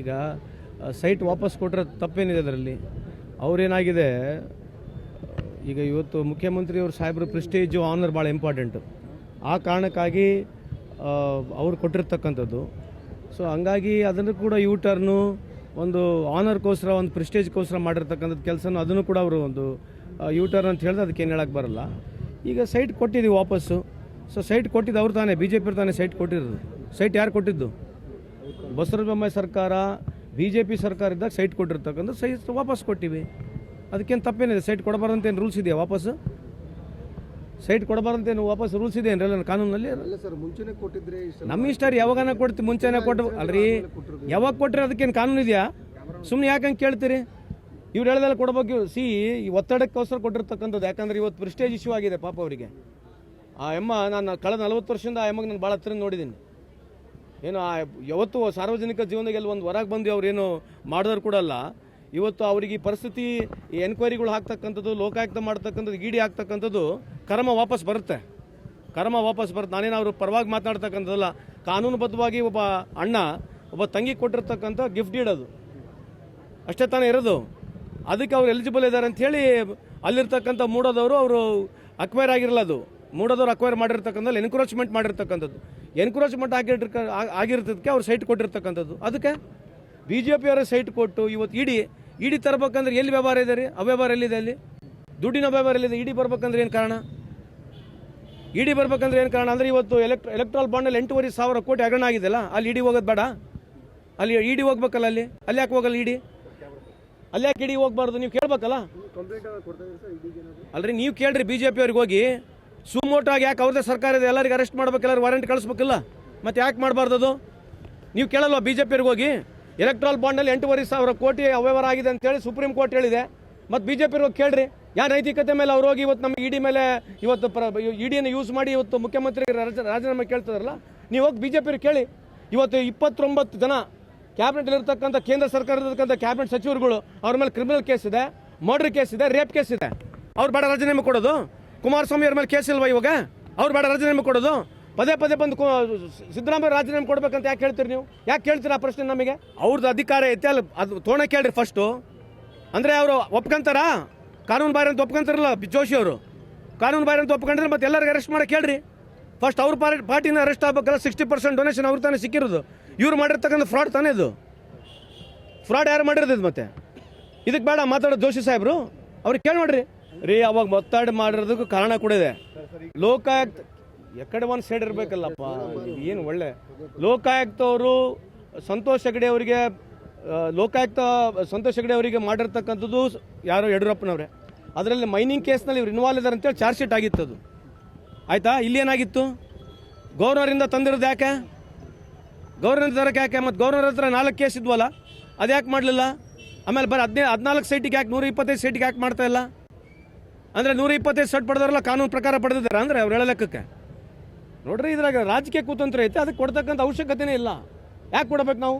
ಈಗ ಸೈಟ್ ವಾಪಸ್ ಕೊಟ್ಟರೆ ತಪ್ಪೇನಿದೆ ಅದರಲ್ಲಿ. ಅವ್ರೇನಾಗಿದೆ, ಈಗ ಇವತ್ತು ಮುಖ್ಯಮಂತ್ರಿಯವರು ಸಾಹೇಬ್ರ ಪ್ರಿಸ್ಟೇಜು ಆನರ್ ಭಾಳ ಇಂಪಾರ್ಟೆಂಟು ಆ ಕಾರಣಕ್ಕಾಗಿ ಅವ್ರು ಕೊಟ್ಟಿರ್ತಕ್ಕಂಥದ್ದು. ಸೊ ಹಂಗಾಗಿ ಅದನ್ನು ಕೂಡ ಯೂ ಟರ್ನು ಒಂದು ಆನರ್ಗೋಸ್ಕರ ಒಂದು ಪ್ರೆಸ್ಟೇಜ್ಗೋಸ್ಕರ ಮಾಡಿರ್ತಕ್ಕಂಥದ್ದು ಕೆಲಸನೂ ಅದನ್ನು ಕೂಡ ಅವರು ಒಂದು ಯೂ ಟರ್ನ್ ಅಂತ ಹೇಳಿದ್ರೆ ಅದಕ್ಕೆ ಏನು ಹೇಳಕ್ಕೆ ಬರಲ್ಲ. ಈಗ ಸೈಟ್ ಕೊಟ್ಟಿದ್ದೀವಿ ವಾಪಸ್ಸು. ಸೊ ಸೈಟ್ ಕೊಟ್ಟಿದ್ದು ಅವ್ರು ತಾನೇ ಬಿ ಜೆ ಪಿ ತಾನೇ ಸೈಟ್ ಕೊಟ್ಟಿರೋದು. ಸೈಟ್ ಯಾರು ಕೊಟ್ಟಿದ್ದು? ಬಸವರಾಜ ಸರ್ಕಾರ ಬಿ ಜೆ ಪಿ ಸರ್ಕಾರ ಇದ್ದಾಗ ಸೈಟ್ ಕೊಟ್ಟಿರ್ತಕ್ಕಂಥ ಸೈಟ್ ವಾಪಸ್ ಕೊಟ್ಟಿವಿ. ಅದಕ್ಕೇನು ತಪ್ಪೇನಿದೆ? ಸೈಟ್ ಕೊಡಬಾರ್ದಂತೇನು ರೂಲ್ಸ್ ಇದೆಯಾ ವಾಪಸ್ಸು ಸೈಟ್ ಕೊಡಬಾರ್ದಂತೇನು ವಾಪಸ್ ರೂಲ್ಸ್ ಇದೆ ಏನ್ರಲ್ಲ ಕಾನೂನಲ್ಲಿ? ನಮ್ಮ ಇಷ್ಟ ರೀ ಯಾವಾಗನ ಕೊಡ್ತೀವಿ ಮುಂಚೆನೆ ಕೊಟ್ಟು ಅಲ್ರಿ? ಯಾವಾಗ ಕೊಟ್ಟರೆ ಅದಕ್ಕೇನು ಕಾನೂನು ಇದೆಯಾ? ಸುಮ್ಮನೆ ಯಾಕಂಗೆ ಕೇಳ್ತೀರಿ? ಇವ್ರು ಹೇಳ್ದಲ್ಲ ಕೊಡಬೇಕು. ಸಿ ಈ ಒತ್ತಡಕ್ಕೋಸ್ಕರ ಕೊಟ್ಟಿರ್ತಕ್ಕಂಥದ್ದು ಯಾಕಂದ್ರೆ ಇವತ್ತು ಪ್ರಿಸ್ಟೇಜ್ ಇಶ್ಯೂ ಆಗಿದೆ ಪಾಪ ಅವರಿಗೆ. ಆ ಎಮ್ಮ ನಾನು ಕಳೆದ ನಲವತ್ತು ವರ್ಷದಿಂದ ಆ ಎಮ್ಮಗೆ ನಾನು ಭಾಳ ಹತ್ರ ನೋಡಿದ್ದೀನಿ. ಏನು ಯಾವತ್ತು ಸಾರ್ವಜನಿಕ ಜೀವನದಲ್ಲಿ ಒಂದು ಹೊರಗೆ ಬಂದು ಅವ್ರು ಏನು ಮಾಡಿದವ್ರು ಕೂಡ ಅಲ್ಲ. ಇವತ್ತು ಅವರಿಗೆ ಪರಿಸ್ಥಿತಿ, ಈ ಎನ್ಕ್ವೈರಿಗಳು ಹಾಕ್ತಕ್ಕಂಥದ್ದು, ಲೋಕಾಯುಕ್ತ ಮಾಡ್ತಕ್ಕಂಥದ್ದು ಇಡಿ ಹಾಕ್ತಕ್ಕಂಥದ್ದು ಕರ್ಮ ವಾಪಸ್ ಬರುತ್ತೆ. ಕರ್ಮ ವಾಪಸ್ ಬರುತ್ತೆ. ನಾನೇನು ಅವರು ಪರವಾಗಿ ಮಾತನಾಡ್ತಕ್ಕಂಥದ್ದಲ್ಲ. ಕಾನೂನುಬದ್ಧವಾಗಿ ಒಬ್ಬ ಅಣ್ಣ, ಒಬ್ಬ ತಂಗಿ ಕೊಟ್ಟಿರ್ತಕ್ಕಂಥ ಗಿಫ್ಟ್ ಇಡೋದು. ಅಷ್ಟೇ ತಾನೇ ಇರೋದು. ಅದಕ್ಕೆ ಅವ್ರು ಎಲಿಜಿಬಲ್ ಇದ್ದಾರೆ ಅಂತ ಹೇಳಿ ಅಲ್ಲಿರ್ತಕ್ಕಂಥ ಮೂಡೋದವರು ಅವರು ಅಕ್ವೈರ್ ಆಗಿರಲ್ಲ ಅದು. ಮೂಡೋದವ್ರು ಅಕ್ವೈರ್ ಮಾಡಿರ್ತಕ್ಕಂಥದ್ದು ಎನ್ಕ್ರೋಚ್ಮೆಂಟ್ ಮಾಡಿರ್ತಕ್ಕಂಥದ್ದು. ಎನ್ಕ್ರೋಚ್ಮೆಂಟ್ ಆಗಿರ್ತಕ್ಕ ಆಗಿರ್ತದಕ್ಕೆ ಅವ್ರು ಸೈಟ್ ಕೊಟ್ಟಿರ್ತಕ್ಕಂಥದ್ದು. ಅದಕ್ಕೆ ಬಿ ಜೆ ಪಿಯವರೇ ಸೈಟ್ ಕೊಟ್ಟು ಇವತ್ತು ಇಡಿ ಇಡಿ ತರಬೇಕಂದ್ರೆ ಎಲ್ಲಿ ವ್ಯವಹಾರ ಇದೆ ರೀ? ಅವ್ಯವಹಾರ ಎಲ್ಲಿದೆ ಅಲ್ಲಿ? ದುಡ್ಡಿನ ವ್ಯವಹಾರ ಎಲ್ಲಿದೆ? ಇಡಿ ಬರ್ಬೇಕಂದ್ರೆ ಏನು ಕಾರಣ? ಇಡಿ ಬರ್ಬೇಕಂದ್ರೆ ಏನು ಕಾರಣ? ಅಂದ್ರೆ ಇವತ್ತು ಎಲೆಕ್ಟ್ ಎಲೆಕ್ಟ್ರಾಲ್ ಬಾಂಡಲ್ಲಿ ಎಂಟೂವರೆ ಸಾವಿರ ಕೋಟಿ ಹಗರಣ ಆಗಿದೆಯಲ್ಲ, ಅಲ್ಲಿ ಇಡಿ ಹೋಗೋದು ಬೇಡ? ಅಲ್ಲಿ ಇಡಿ ಹೋಗ್ಬೇಕಲ್ಲ ಅಲ್ಲಿ? ಅಲ್ಲಿ ಯಾಕೆ ಹೋಗಲ್ಲ ಇಡಿ? ಅಲ್ಲಿ ಯಾಕೆ ಇಡಿ ಹೋಗ್ಬಾರ್ದು? ನೀವು ಕೇಳ್ಬೇಕಲ್ಲ? ಅಲ್ರಿ, ನೀವು ಕೇಳ್ರಿ ಬಿ ಜೆ ಅವ್ರಿಗೆ ಹೋಗಿ. ಸುಮೋಟಾಗಿ ಯಾಕೆ ಅವ್ರದೇ ಸರ್ಕಾರ ಇದೆ ಎಲ್ಲರಿಗೆ ಅರೆಸ್ಟ್ ಮಾಡ್ಬೇಕು ಎಲ್ಲರೂ ವಾರೆಂಟ್ ಕಳಿಸ್ಬೇಕಿಲ್ಲ? ಮತ್ತೆ ಯಾಕೆ ಮಾಡಬಾರ್ದು ಅದು? ನೀವು ಕೇಳಲ್ವಾ ಬಿ ಜೆ ಅವ್ರಿಗೆ ಹೋಗಿ ಎಲೆಕ್ಟ್ರಲ್ ಬಾಂಡಲ್ಲಿ ಎಂಟೂವರೆ ಸಾವಿರ ಕೋಟಿ ಅವ್ಯವಹಾರ ಆಗಿದೆ ಅಂತೇಳಿ ಸುಪ್ರೀಂ ಕೋರ್ಟ್ ಹೇಳಿದೆ. ಮತ್ತು ಬಿ ಜೆ ಹೋಗಿ ಕೇಳ್ರಿ. ಯಾರ ನೈತಿಕತೆ ಮೇಲೆ ಅವ್ರು ಹೋಗಿ ಇವತ್ತು ನಮಗೆ ಇಡಿ ಮೇಲೆ ಇವತ್ತು ಪ್ರ ಇಡಿಯನ್ನು ಯೂಸ್ ಮಾಡಿ ಇವತ್ತು ಮುಖ್ಯಮಂತ್ರಿ ರಾಜ- ರಾಜೀನಾಮೆ ಕೇಳ್ತಾರಲ್ಲ ನೀವು ಹೋಗಿ ಬಿ ಜೆ ಕೇಳಿ. ಇವತ್ತು ಇಪ್ಪತ್ತೊಂಬತ್ತು ಜನ ಕ್ಯಾಬಿನೆಟ್ ಇರ್ತಕ್ಕಂಥ ಕೇಂದ್ರ ಸರ್ಕಾರದಕ್ಕಂಥ ಕ್ಯಾಬಿನೆಟ್ ಸಚಿವರುಗಳು ಅವ್ರ ಮೇಲೆ ಕ್ರಿಮಿನಲ್ ಕೇಸ್ ಇದೆ ಮರ್ಡರ್ ಕೇಸ್ ಇದೆ ರೇಪ್ ಕೇಸ್ ಇದೆ. ಅವ್ರು ಬೇಡ ರಾಜೀನಾಮೆ ಕೊಡೋದು. ಕುಮಾರಸ್ವಾಮಿ ಅವ್ರ ಮೇಲೆ ಕೇಸ್ ಇಲ್ವಾ ಇವಾಗ? ಅವ್ರು ಬೇಡ ರಾಜೀನಾಮೆ ಕೊಡೋದು. ಪದೇ ಪದೇ ಬಂದು ಸಿದ್ದರಾಮಯ್ಯ ರಾಜೀನಾಮೆ ಕೊಡ್ಬೇಕಂತ ಯಾಕೆ ಹೇಳ್ತೀರಿ ನೀವು? ಯಾಕೆ ಕೇಳ್ತೀರಾ ಆ ಪ್ರಶ್ನೆ ನಮಗೆ? ಅವ್ರದ್ದು ಅಧಿಕಾರ ಐತೆ ಅಲ್ಲಿ, ಅದು ತೋಣ ಕೇಳ್ರಿ ಫಸ್ಟು ಅಂದರೆ ಅವರು ಒಪ್ಕೊಂತಾರ? ಕಾನೂನು ಬಾರಿ ಅಂತ ಒಪ್ಕೊಂತಾರಲ್ಲ ಜೋಶಿ ಅವರು? ಕಾನೂನು ಬಾರಿ ಅಂತ ಒಪ್ಕೊಂಡ್ರೆ ಮತ್ತೆ ಎಲ್ಲರಿಗೂ ಅರೆಸ್ಟ್ ಮಾಡಕ್ಕೆ ಕೇಳ್ರಿ ಫಸ್ಟ್ ಅವ್ರ ಪಾರ್ಟಿ, ಪಾರ್ಟಿನ ಅರೆಸ್ಟ್ ಆಗ್ಬೇಕಲ್ಲ ಸಿಕ್ಸ್ಟಿ ಪರ್ಸೆಂಟ್ ಡೊನೇಷನ್ ಅವ್ರ ತಾನೇ ಸಿಕ್ಕಿರೋದು. ಇವ್ರು ಮಾಡಿರ್ತಕ್ಕಂಥ ಫ್ರಾಡ್ ತಾನೇ ಇದು. ಫ್ರಾಡ್ ಯಾರು ಮಾಡಿರೋದು ಮತ್ತೆ? ಇದಕ್ಕೆ ಬೇಡ, ಮಾತಾಡೋದು ಜೋಶಿ ಸಾಹೇಬ್ರು. ಅವ್ರಿಗೆ ಕೇಳಿ ನೋಡ್ರಿ. ರೀ, ಅವಾಗ ಒತ್ತಾಡಿ ಮಾಡಿರೋದಕ್ಕೂ ಕಾರಣ ಕೂಡ ಇದೆ. ಲೋಕಾಯುಕ್ತ, ಎಕಡೆ ಒಂದು ಸೈಡ್ ಇರಬೇಕಲ್ಲಪ್ಪ ಏನು ಒಳ್ಳೆ. ಲೋಕಾಯುಕ್ತ ಅವರು ಸಂತೋಷ್ ಹೆಗಡೆ ಅವರಿಗೆ ಲೋಕಾಯುಕ್ತ ಸಂತೋಷ್ ಹೆಗಡೆ ಅವರಿಗೆ ಮಾಡಿರ್ತಕ್ಕಂಥದ್ದು ಯಾರೋ ಯಡಿಯೂರಪ್ಪನವ್ರೆ. ಅದರಲ್ಲಿ ಮೈನಿಂಗ್ ಕೇಸ್ನಲ್ಲಿ ಇವ್ರು ಇನ್ವಾಲ್ವ್ ಇದ್ದಾರೆ ಅಂತೇಳಿ ಚಾರ್ಜ್ ಶೀಟ್ ಆಗಿತ್ತು ಅದು. ಆಯಿತಾ? ಇಲ್ಲಿ ಏನಾಗಿತ್ತು? ಗೌರ್ನರಿಂದ ತಂದಿರೋದು ಯಾಕೆ? ಗೌರ್ನರ್ ತರಕ್ಕೆ ಯಾಕೆ? ಮತ್ತು ಗೌರ್ನರ್ ಹತ್ರ ನಾಲ್ಕು ಕೇಸ್ ಇದ್ವಲ್ಲ ಅದು ಯಾಕೆ ಮಾಡಲಿಲ್ಲ? ಆಮೇಲೆ ಬರೀ ಹದಿನೈದು ಹದಿನಾಲ್ಕು ಸೈಟಿಗೆ ಯಾಕೆ ನೂರ ಇಪ್ಪತ್ತೈದು ಸೈಟಿಗೆ ಯಾಕೆ ಮಾಡ್ತಾ ಇಲ್ಲ? ಅಂದರೆ ನೂರ ಇಪ್ಪತ್ತೈದು ಸೆಟ್ ಪಡೆದಾರಲ್ಲ ಕಾನೂನು ಪ್ರಕಾರ ಪಡೆದಿದ್ದಾರೆ ಅಂದ್ರೆ ಅವ್ರು ಹೇಳೋ ಲೆಕ್ಕಕ್ಕೆ. ನೋಡ್ರಿ ಇದ್ರಾಗ ರಾಜಕೀಯ ಕುತಂತ್ರ ಐತೆ, ಅದಕ್ಕೆ ಕೊಡ್ತಕ್ಕಂಥ ಅವಶ್ಯಕತೆನೇ ಇಲ್ಲ. ಯಾಕೆ ಕೊಡ್ಬೇಕು ನಾವು?